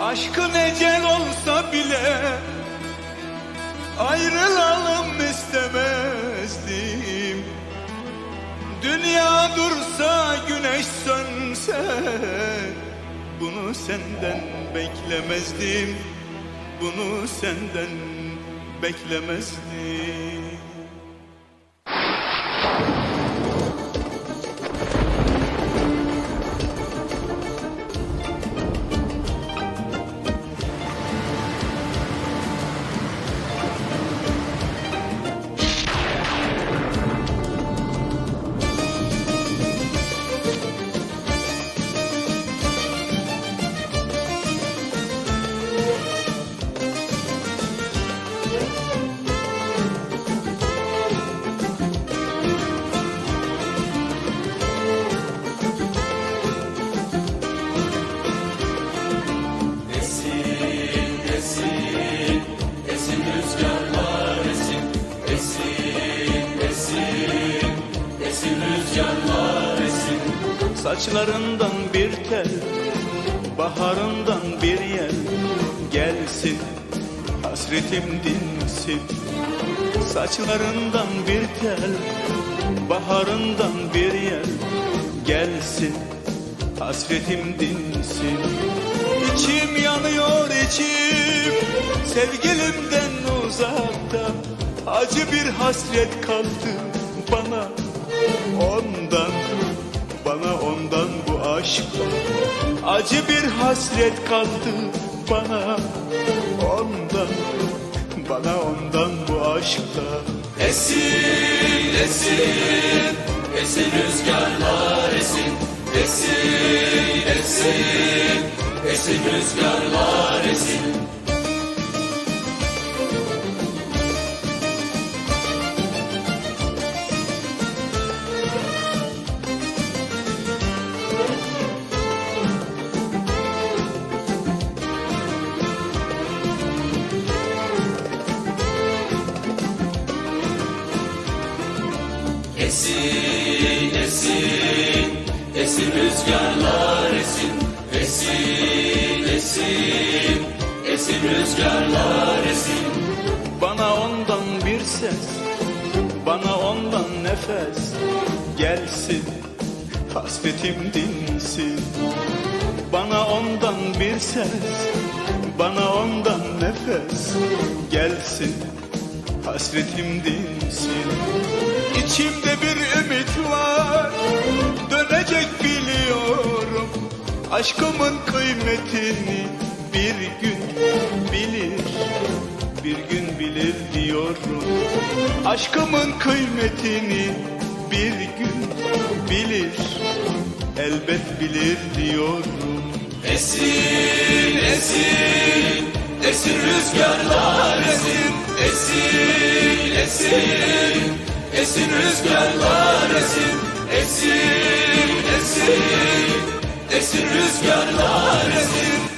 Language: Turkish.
Aşkın ecel olsa bile Ayrılalım istemezdim. Dünya dursa güneş sönse Bunu senden beklemezdim. Bunu senden beklemezdim Saçlarından bir tel Baharından bir yel. Gelsin Hasretim dinsin. Saçlarından bir tel Baharından bir yel. Gelsin Hasretim dinsin. İçim yanıyor içim. Sevgilimden uzakta. Acı bir hasret kaldı bana. Ondan aşktan Acı bir hasret kaldı bana. Ondan Bana ondan bu aşktan Esin, esin, esin rüzgarlar esin, esin, esin, esin rüzgarlar esin. Esin, esin, esin rüzgarlar esin, esin, esin, esin rüzgarlar esin. Bana ondan bir ses Bana ondan nefes. Gelsin Hasretim dinsin. Bana ondan bir ses Bana ondan nefes. Gelsin Hasretim dinsin İçimde bir ümit var. Dönecek biliyorum. Aşkımın kıymetini bir gün bilir. Bir gün bilir diyorum. Aşkımın kıymetini bir gün bilir. Elbet bilir diyorum. Esin, esin, esin rüzgarlar esin, esin, esin, esin rüzgarlar esin, esin, esin, esin rüzgarlar esin.